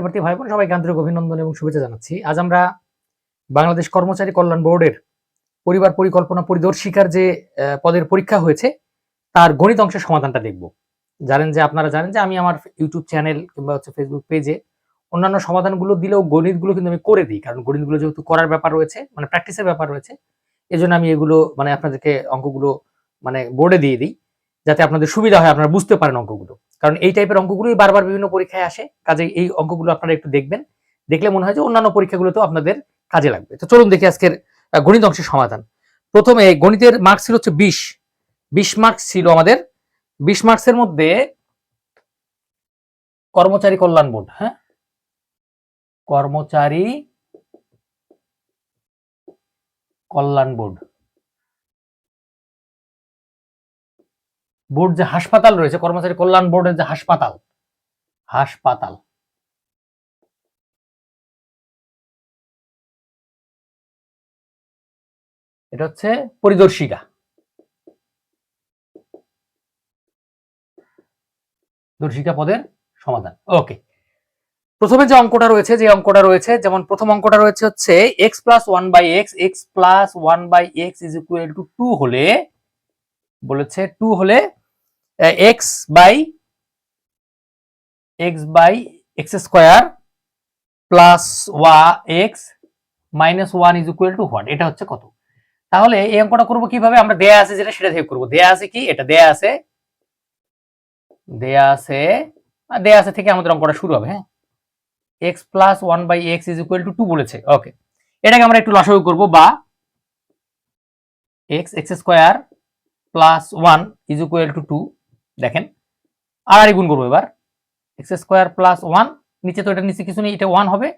শিক্ষার্থী ভাই বোন সবাইকে আন্তরিক অভিনন্দন এবং শুভেচ্ছা জানাচ্ছি। আজ আমরা বাংলাদেশ কর্মচারী কল্যাণ বোর্ডের পরিবার পরিকল্পনা পরিদর্শিকার যে পদের পরীক্ষা হয়েছে, তার গণিত অংশের সমাধানটা দেখব। জানেন যে, আপনারা জানেন যে, আমি আমার ইউটিউব চ্যানেল কিংবা হচ্ছে ফেসবুক পেজে অন্যান্য সমাধানগুলো দিলেও গণিতগুলো কিন্তু আমি করে দিই। কারণ গণিতগুলো যেহেতু করার ব্যাপার রয়েছে মানে প্র্যাকটিসের ব্যাপার রয়েছে, এজন্য আমি এগুলো মানে আপনাদেরকে অঙ্কগুলো মানে বোর্ডে দিয়ে দিই, যাতে আপনাদের সুবিধা হয়, আপনারা বুঝতে পারেন অঙ্কগুলো। কারণ এই টাইপের অঙ্কগুলোই বারবার বিভিন্ন পরীক্ষায় আসে। কাজে এই অঙ্কগুলো আপনারা একটু দেখবেন। দেখলে মনে হয় যে অন্যান্য পরীক্ষাগুলোতেও আপনাদের কাজে লাগবে। তো চলুন দেখি আজকের গণিত অংশের সমাধান। প্রথমে গণিতের মার্কস ছিল হচ্ছে বিশ। বিশ মার্কস ছিল আমাদের। বিশ মার্কসের মধ্যে কর্মচারী কল্যাণ বোর্ড হ্যাঁ? কর্মচারী কল্যাণ বোর্ড। বোর্ড যে হাসপাতাল রয়েছে, কর্মচারী কল্যাণ বোর্ডের যে হাসপাতাল হাসপাতাল। এটা হচ্ছে পরিদর্শিকা। দর্শিকা পদের সমাধান। ওকে প্রথমে যে অঙ্কটা রয়েছে, যে অঙ্কটা রয়েছে, যেমন প্রথম অঙ্কটা রয়েছে হচ্ছে x plus one by x x plus one by x is equal to two two, বলেছে টু হলে x by x by x square plus one x minus one is equal to what? এটা হচ্ছে কত? তাহলে এই অঙ্কটা করব কীভাবে? আমরা দেয়া আছে যেটা, সেটা থেকে করব। দেয়া আছে কি? এটা দেয়া আছে দেয়া আছে দেয়া আছে থেকে আমাদের অঙ্কটা শুরু হবে হ্যাঁ? X plus one by x is equal to two বলেছে, ওকে। এটাকে আমরা একটু লসাগু করব, বা x x square plus one is equal to two দেখেন আর গুণ করব এবার। এক্স স্কোয়ার প্লাস ওয়ান নিচে তো এটা নিচে কিছু নেই, এটা ওয়ান হবে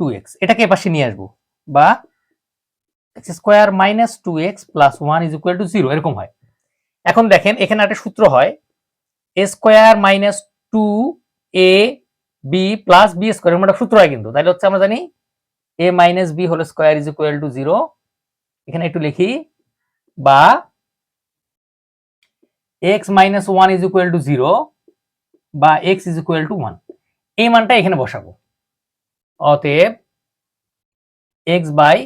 টু এক্স এটাকে এপাশে নিয়ে আসব, বা x square minus two x plus one is equal to zero এরকম হয়। এখন দেখেন, এখানে একটা সূত্র হয় a square minus two a b plus b square এরকম একটা সূত্র হয় কিন্তু। তাহলে হচ্ছে আমরা জানি এ মাইনাস বি হলো square is equal to zero এখানে একটু লিখি, বা x minus one is equal to zero বা x is equal to one এই মানটা এখানে বসাবো। অতএব x by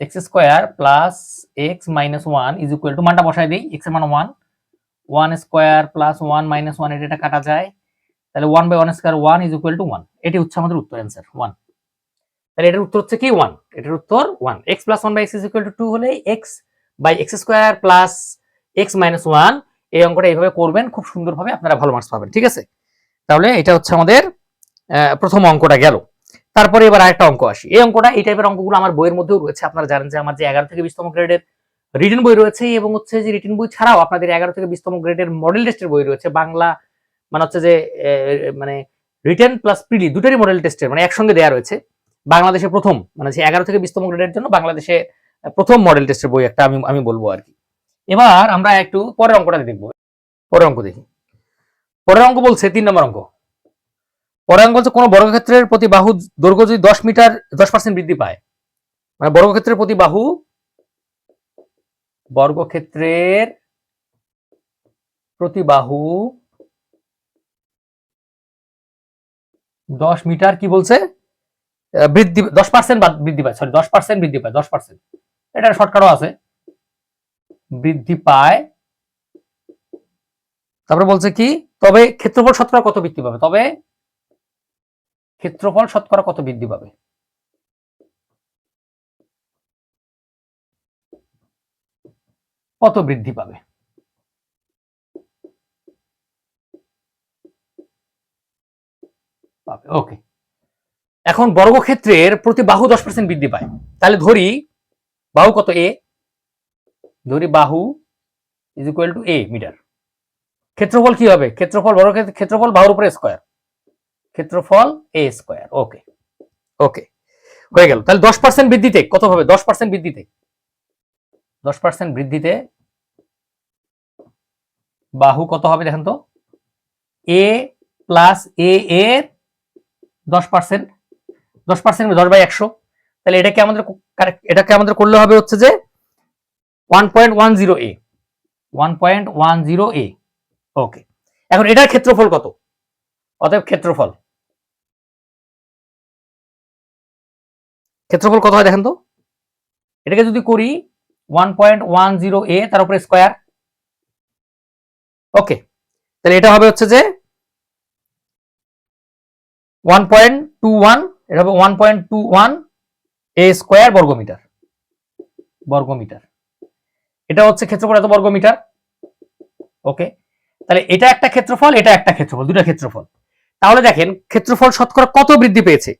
x square plus x minus one is equal to মানটা বসাই দিই। এক্সের মান one one square plus one minus one এটা কাটা যায়। তাহলে one by one square one is equal to one এটি হচ্ছে আমাদের উত্তর অ্যান্সার ওয়ান তাহলে এটার উত্তর হচ্ছে কি? ওয়ান এটার উত্তর one x plus one by x is equal to two হলে x by x square plus x minus one এই অঙ্কটা এইভাবে করবেন, খুব সুন্দরভাবে আপনারা ভালো মার্কস পাবেন, ঠিক আছে? তাহলে এটা হচ্ছে আমাদের প্রথম অঙ্কটা গেল। তারপরে এবার আরেকটা অঙ্ক আসি। এই অঙ্কটা, এই টাইপের অঙ্কগুলো আমার বইয়ের মধ্যেও রয়েছে। আপনারা জানেন যে আমার যে এগারো থেকে বিশতম গ্রেডের রিটেন বই রয়েছে এবং হচ্ছে যে রিটেন বই ছাড়াও আপনাদের এগারো থেকে বিশতম গ্রেডের মডেল টেস্টের বই রয়েছে। বাংলা মানে হচ্ছে যে মানে রিটেন প্লাস প্রিলি দুটারই মডেল টেস্টের মানে একসঙ্গে দেওয়া রয়েছে। বাংলাদেশে প্রথম মানে যে এগারো থেকে বিশতম গ্রেডের জন্য বাংলাদেশে প্রথম মডেল টেস্টের বই একটা আমি আমি বলব আর কি। এবার আমরা একটু পরের অঙ্কটা দেখব। পরের অঙ্ক দেখি। পরের অঙ্ক বলছে তিন নম্বর অঙ্ক। পরের অঙ্ক বলছে, কোনো বর্গক্ষেত্রের প্রতি বাহু দৈর্ঘ্য যদি দশ মিটার, দশ পার্সেন্ট বৃদ্ধি পায় মানে বর্গক্ষেত্রের প্রতি বাহু বর্গক্ষেত্রের প্রতি বাহু দশ মিটার কি বলছে? বৃদ্ধি, দশ পার্সেন্ট বৃদ্ধি পায় সরি দশ পার্সেন্ট বৃদ্ধি পায়, দশ পার্সেন্ট এটা শর্টকাটও আছে। বৃদ্ধি পায়। তারপরে বলছে কি, তবে ক্ষেত্রফল শতকরা কত বৃদ্ধি পাবে? তবে ক্ষেত্রফল শতকরা কত বৃদ্ধি পাবে? কত বৃদ্ধি পাবে? পাবে, ওকে। এখন বর্গক্ষেত্রের প্রতি বাহু দশ পার্সেন্ট বৃদ্ধি পায়। তাহলে ধরি, বাহু কত? এ। ধরি বাহু is equal to a metre ক্ষেত্রফল কি হবে? ক্ষেত্রফল বর্গক্ষেত্র ক্ষেত্রফল বাহুর উপরে স্কোয়ার ক্ষেত্রফল এ স্কোয়ার ওকে ওকে হয়ে গেল। তাহলে দশ পার্সেন্ট বৃদ্ধিতে কত হবে? দশ পার্সেন্ট বৃদ্ধিতে। দশ পার্সেন্ট বৃদ্ধিতে বাহু কত হবে দেখেন তো? এ প্লাস এ এর দশ পার্সেন্ট দশ পার্সেন্ট দশ বাই একশো। তাহলে এটাকে আমাদের এটাকে আমাদের করলে হবে হচ্ছে যে one point one zero a one point one zero a okay এখন এটার ক্ষেত্রফল কত? অতএব ক্ষেত্রফল। ক্ষেত্রফল কত হয় দেখেন তো? এটাকে যদি করি one point one zero a তার উপরে স্কোয়ার ওকে তাহলে এটা হবে হচ্ছে যে ওয়ান পয়েন্ট টু ওয়ান এটা হবে one point two one a square বর্গমিটার। বর্গমিটার। এটা হচ্ছে ক্ষেত্রফল এত বর্গমিটার? ওকে। তাহলে এটা একটা ক্ষেত্রফল, এটা একটা ক্ষেত্রফল দুটা ক্ষেত্রফল। তাহলে দেখেন, ক্ষেত্রফল শতকরা কত বৃদ্ধি পেয়েছে?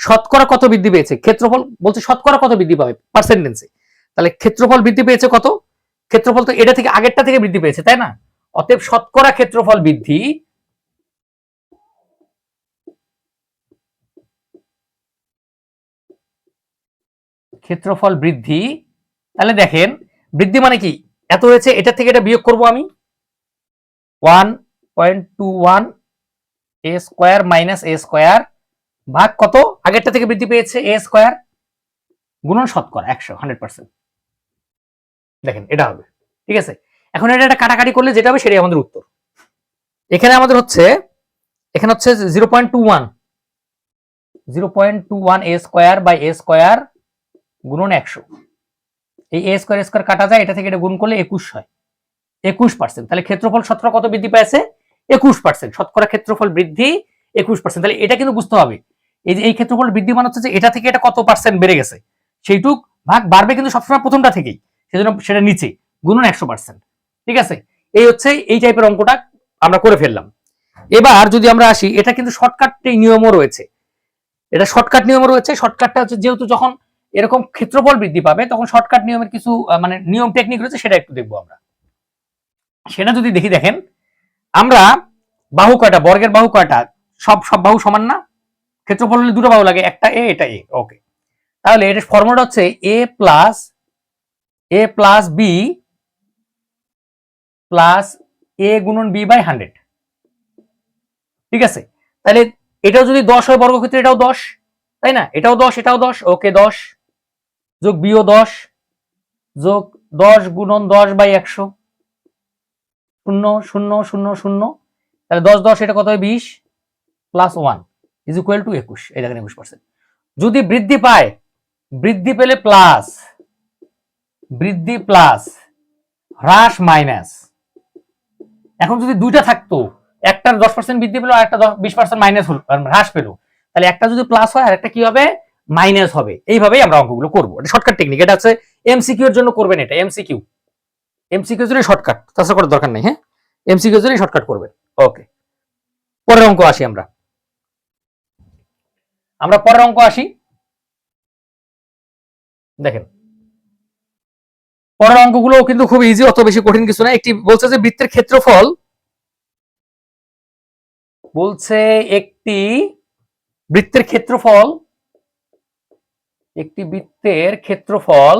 শতকরা কত বৃদ্ধি পেয়েছে? ক্ষেত্রফল বলছে শতকরা কত বৃদ্ধি পাবে? পার্সেন্টেন্সে তাহলে ক্ষেত্রফল বৃদ্ধি পেয়েছে কত? ক্ষেত্রফল তো এটা থেকে, আগেরটা থেকে বৃদ্ধি পেয়েছে, তাই না? অতএব শতকরা ক্ষেত্রফল বৃদ্ধি ক্ষেত্রফল বৃদ্ধি, তাহলে দেখেন বৃদ্ধি মানে কি? এত হয়েছে এটা থেকে এটা বিয়োগ করব আমি। One point two one a square minus a square ভাগ কত? আগেরটা থেকে বৃদ্ধি পেয়েছে এ স্কোয়ার গুণন শতকরা, একশো হান্ড্রেড পার্সেন্ট দেখেন, এটা হবে। ঠিক আছে? এখন এটা একটা কাটাকাটি করলে যেটা হবে সেটাই আমাদের উত্তর। এখানে আমাদের হচ্ছে, এখানে হচ্ছে zero point two one zero point two one a square by a square গুণন একশো। এই এ স্কোয়ার স্কোয়ার কাটা যায়, এটা থেকে এটা গুণ করলে একুশ হয়। একুশ পার্সেন্ট তাহলে ক্ষেত্রফল শতকরা কত বৃদ্ধি পেয়েছে? একুশ পার্সেন্ট শতকরা ক্ষেত্রফল বৃদ্ধি একুশ পার্সেন্ট তাহলে এটা কিন্তু বুঝতে হবে। এই যে, এই ক্ষেত্রফল বৃদ্ধি মানে হচ্ছে যে, এটা থেকে এটা কত পার্সেন্ট বেড়ে গেছে? সেইটুক ভাগ বাড়বে কিন্তু সবসময় প্রথমটা থেকেই। সেজন্য সেটা নিচে। গুণন একশো পার্সেন্ট ঠিক আছে? এই হচ্ছে এই টাইপের অঙ্কটা আমরা করে ফেললাম। এবার যদি আমরা আসি, এটা কিন্তু শর্টকাট নিয়মও রয়েছে। এটা শর্টকাট নিয়মও রয়েছে। শর্টকাটটা হচ্ছে যেহেতু যখন এরকম ক্ষেত্রফল বৃদ্ধি পাবে, তখন শর্টকাট নিয়মের কিছু মানে নিয়ম টেকনিক রয়েছে, সেটা একটু দেখব আমরা। সেটা যদি দেখি, দেখেন, আমরা বাহু কয়টা, বর্গের বাহু কয়টা, সব সব বাহু সমান না? ক্ষেত্রফল হলে দুটো বাহু লাগে, একটা এ এটা এ ওকে তাহলে এর ফর্মুলা হচ্ছে a plus a plus b plus a গুণন বি বাই হান্ড্রেড ঠিক আছে? তাহলে এটাও যদি দশ হয় বর্গক্ষেত্রে, এটাও দশ। তাই না? এটাও দশ এটাও দশ ওকে দশ। যোগ বিও দশ, যোগ দশ গুণন দশ বাই একশো, শূন্য শূন্য শূন্য শূন্য, তাহলে দশ দশ এটা কত হয়? বিশ plus one is equal to একুশ, এই দেখেন একুশ পার্সেন্ট যদি বৃদ্ধি পায়, বৃদ্ধি পেলে প্লাস বৃদ্ধি প্লাস হ্রাস মাইনাস এখন যদি দুইটা থাকতো, একটার দশ পার্সেন্ট বৃদ্ধি পেল আর একটা বিশ পার্সেন্ট মাইনাস হলো হ্রাস পেল, তাহলে একটা যদি প্লাস হয় আর একটা কি হবে? মাইনাস হবে। এইভাবেই আমরা অঙ্কগুলো করব। শর্টকাট টেকনিক এটা হচ্ছে এমসিকিউ এর জন্য করবেন এটা এমসিকিউ এমসিকিউ জন্য শর্টকাট তাছাড়া করার দরকার নেই হ্যাঁ? এমসিকিউ জন্য শর্টকাট করবেন। ওকে পরের অঙ্ক আসি আমরা। আমরা পরের অঙ্ক আসি। দেখেন। পরের অঙ্কগুলো কিন্তু খুব ইজি অত বেশি কঠিন কিছু না। একটি বলছে যে বৃত্তের ক্ষেত্রফল বলছে একটি বৃত্তের ক্ষেত্রফল একটি বৃত্তের ক্ষেত্রফল।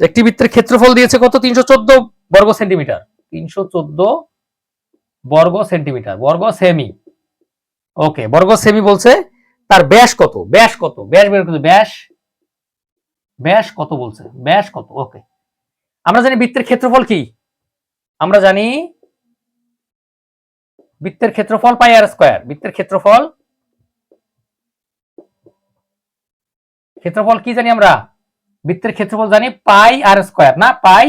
একটি বৃত্তের ক্ষেত্রফল দিয়েছে কত? তিনশো চোদ্দ বর্গ সেন্টিমিটার। তিনশো চোদ্দ বর্গ সেন্টিমিটার। বর্গ সেমি। ওকে, বর্গ সেমি বলছে তার ব্যাস কত? ব্যাস কত? ব্যাস বের করতে ব্যাস। ব্যাস কত বলছে? ব্যাস কত? ওকে। আমরা জানি বৃত্তের ক্ষেত্রফল কি? আমরা জানি বৃত্তের ক্ষেত্রফল পাই আর স্কোয়ার। বৃত্তের ক্ষেত্রফল ক্ষেত্রফল কি জানি আমরা? বৃত্তের ক্ষেত্রফল জানি পাই আর স্কোয়ার, না? পাই?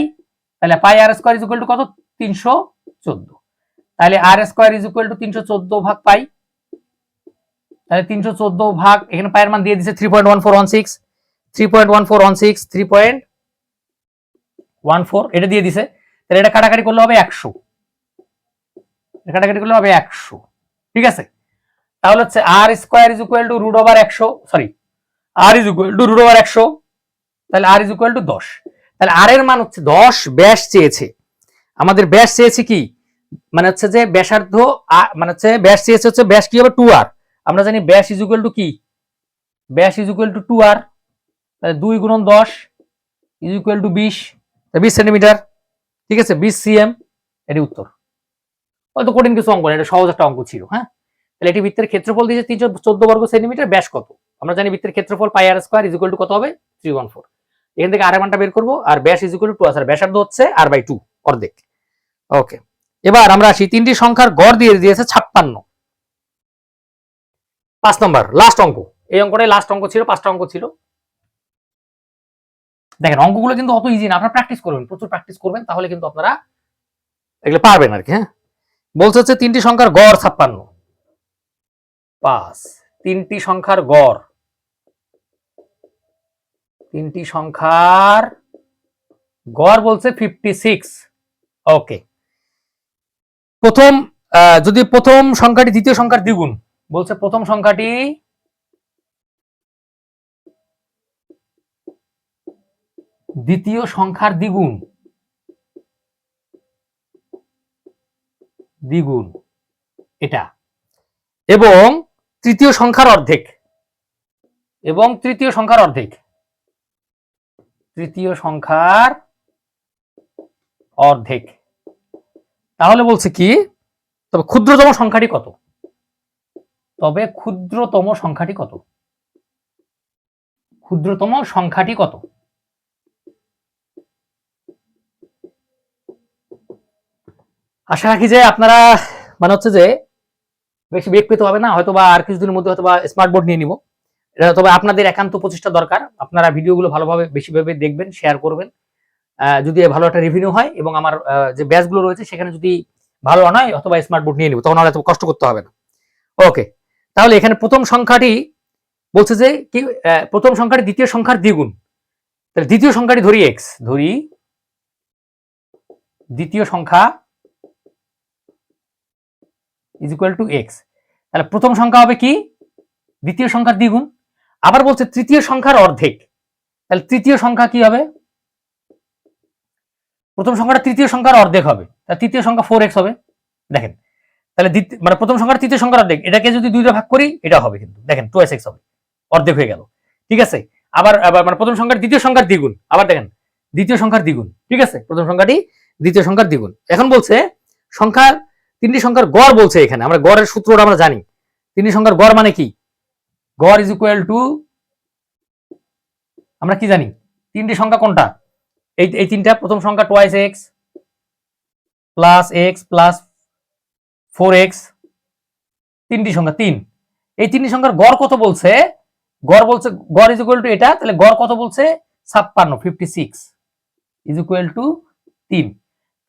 তাহলে pi r square is equal to কত? তিনশো চোদ্দ। তাহলে r square is equal to তিনশো চোদ্দ ভাগ পাই। তাহলে তিনশো চোদ্দ ভাগ, এখানে পায়ের মান দিয়ে দিচ্ছে three point one four one six three point one four one six three point one four এটা দিয়ে দিছে। তাহলে এটা কাটাকাটি করলে হবে একশো। কাটাকাটি করলে হবে একশো। ঠিক আছে? তাহলে হচ্ছে r square is equal to root over একশো sorry r is equal to root over একশো তাহলে আর ইজ ইকুয়াল টু দশ। তাহলে আর এর মান হচ্ছে দশ, ব্যাস চেয়েছে। আমাদের ব্যাস চেয়েছে কি? মানে হচ্ছে যে ব্যাসার্ধ মানে হচ্ছে ব্যাস চেয়েছে হচ্ছে ব্যাস কি হবে? টু আর আমরা জানি ব্যাস ইজ ইকুয়াল টু কি? ব্যাস is equal to two r তাহলে দুই গুণন দশ ইজ ইকুয়াল টু বিশ। বিশ সেন্টিমিটার। ঠিক আছে? বিশ সিএম এটি উত্তর। হয়তো কঠিন কিছু অঙ্ক এটা সহজ একটা অঙ্ক ছিল হ্যাঁ? তাহলে এটি বৃত্তের ক্ষেত্রফল দিয়েছে তিনশো চোদ্দ বর্গ সেন্টিমিটার, ব্যাস কত? আমরা জানি বৃত্তের ক্ষেত্রফল pi r square is to কত হবে? থ্রি ওয়ান ফোর এখান থেকে আর মানটা বের করব, আর ব্যাস ইজ টু আর ব্যাসার্ধ হচ্ছে আর বাই টু অর্ধেক। ওকে এবার আমরা আসি তিনটি সংখ্যার গড় দিয়ে দিয়েছে ছাপ্পান্ন। পাঁচ নম্বর লাস্ট অঙ্ক। এই অঙ্কটাই লাস্ট অঙ্ক ছিল, পাঁচটা অঙ্ক ছিল। দেখেন, অঙ্কগুলো কিন্তু অত ইজি না, আপনারা প্র্যাকটিস করবেন, প্রচুর প্র্যাকটিস করবেন, তাহলে কিন্তু আপনারা এগুলো পারবেন আর কি হ্যাঁ? বলছে হচ্ছে তিনটি সংখ্যার গড় ছাপ্পান্ন। পাঁচ, তিনটি সংখ্যার গড়। তিনটি সংখ্যার গড় বলছে ফিফটি সিক্স ওকে প্রথম যদি প্রথম সংখ্যাটি দ্বিতীয় সংখ্যার দ্বিগুণ, বলছে প্রথম সংখ্যাটি দ্বিতীয় সংখ্যার দ্বিগুণ। দ্বিগুণ। এটা। এবং তৃতীয় সংখ্যার অর্ধেক। এবং তৃতীয় সংখ্যার অর্ধেক। তৃতীয় সংখ্যার অর্ধেক। তাহলে বলছে কি? তবে ক্ষুদ্রতম সংখ্যাটি কত? তবে ক্ষুদ্রতম সংখ্যাটি কত? ক্ষুদ্রতম সংখ্যাটি কত? আশা রাখি যে আপনারা মানে হচ্ছে যে, বেশি বেগ পেতে হবে না হয়তো বা আর কিছুদিনের মধ্যে হয়তো বা স্মার্ট বোর্ড নিয়ে নিব। তবে আপনাদের একান্ত প্রচেষ্টা দরকার। আপনারা ভিডিওগুলো ভালোভাবে, বেশিভাবে দেখবেন শেয়ার করবেন। যদি ভালো একটা রিভিনিউ হয় এবং আমার যে ব্যাচগুলো রয়েছে সেখানে যদি ভালো নয় অথবা স্মার্ট বোর্ড নিয়ে নিব, তখন আর এত কষ্ট করতে হবে না। ওকে তাহলে এখানে প্রথম সংখ্যাটি বলছে যে কি প্রথম সংখ্যাটি দ্বিতীয় সংখ্যার দ্বিগুণ। তাহলে দ্বিতীয় সংখ্যাটি ধরি এক্স ধরি দ্বিতীয় সংখ্যা ইজ ইকুয়াল টু এক্স তাহলে প্রথম সংখ্যা হবে কি? দ্বিতীয় সংখ্যার দ্বিগুণ। আবার বলছে তৃতীয় সংখ্যার অর্ধেক। তাহলে তৃতীয় সংখ্যা কি হবে? প্রথম সংখ্যাটা তৃতীয় সংখ্যার অর্ধেক হবে। তাহলে তৃতীয় সংখ্যা ফোর এক্স হবে। দেখেন, তাহলে মানে প্রথম সংখ্যাটা তৃতীয় সংখ্যার অর্ধেক। এটাকে যদি দুইটা ভাগ করি, এটা হবে কিন্তু। দেখেন টু এক্স হবে। অর্ধেক হয়ে গেল। ঠিক আছে? আবার আবার মানে প্রথম সংখ্যার দ্বিতীয় সংখ্যার দ্বিগুণ। আবার দেখেন, দ্বিতীয় সংখ্যার দ্বিগুণ। ঠিক আছে? প্রথম সংখ্যাটি দ্বিতীয় সংখ্যার দ্বিগুণ। এখন বলছে, সংখ্যার, তিনটি সংখ্যার গড় বলছে এখানে। আমরা গড়ের সূত্রটা আমরা জানি। তিনটি সংখ্যার গড় মানে কি? গড় ইজ ইকুয়াল টু আমরা কি জানি? তিনটি সংখ্যা কোনটা? এই এই তিনটা, প্রথম সংখ্যা twice x plus x plus four x তিনটি সংখ্যা তিন। এই তিনটি সংখ্যার গড় কত বলছে? গড় বলছে, গড় ইজ ইকুয়াল টু এটা, তাহলে গড় কত বলছে? ছাপ্পান্ন fifty six is equal to তিন।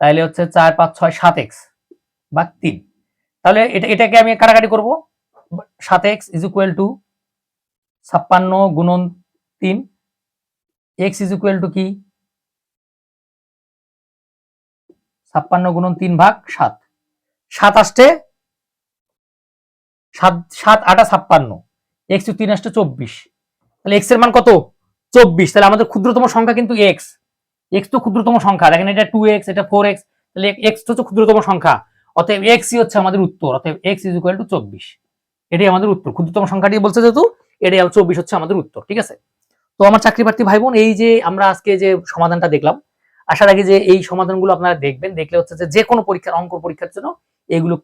তাহলে হচ্ছে চার, পাঁচ, ছয়, সাত এক্স বা তিন। তাহলে এটা, এটাকে আমি কাটাকাটি করব। সাত এক্স ইজ ইকুয়াল টু ছাপ্পান্ন গুণন তিন এক্স ইজ ইকুয়াল টু কি? ছাপ্পান্ন গুণন তিন ভাগ সাত। সাত আসতে সাত আটা ছাপ্পান্ন এক্স তিন আসতে চব্বিশ। তাহলে এক্সের মান কত? চব্বিশ। তাহলে আমাদের ক্ষুদ্রতম সংখ্যা কিন্তু এক্স এক্স তো ক্ষুদ্রতম সংখ্যা। দেখেন এটা টু এক্স এটা ফোর এক্স তাহলে এক্স হচ্ছে ক্ষুদ্রতম সংখ্যা। অতএব এক্সই হচ্ছে আমাদের উত্তর। অতএব এক্স ইজ ইকুয়াল টু চব্বিশ। এটাই আমাদের উত্তর। ক্ষুদ্রতম সংখ্যাটি বলছে যেহেতু এটাই আমার চব্বিশ হচ্ছে আমাদের উত্তর, ঠিক আছে? তো আমার চাকরি প্রার্থী ভাই বোন এই যে আমরা আজকে যে সমাধানটা দেখলাম, আশা রাখি যে এই সমাধানগুলো আপনারা দেখবেন, দেখলে হচ্ছে যে যে কোনো পরীক্ষার, অঙ্ক পরীক্ষার জন্য এগুলো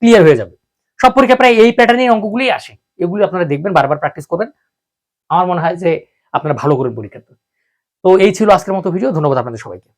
ক্লিয়ার হয়ে যাবে। সব পরীক্ষা প্রায় এই প্যাটার্নের অঙ্কগুলি আসে, এগুলি আপনারা দেখবেন, বারবার প্র্যাকটিস করবেন। আমার মনে হয় যে আপনারা ভালো করবেন পরীক্ষাতে তো এই ছিল আজকের মতো ভিডিও ধন্যবাদ আপনাদের সবাইকে।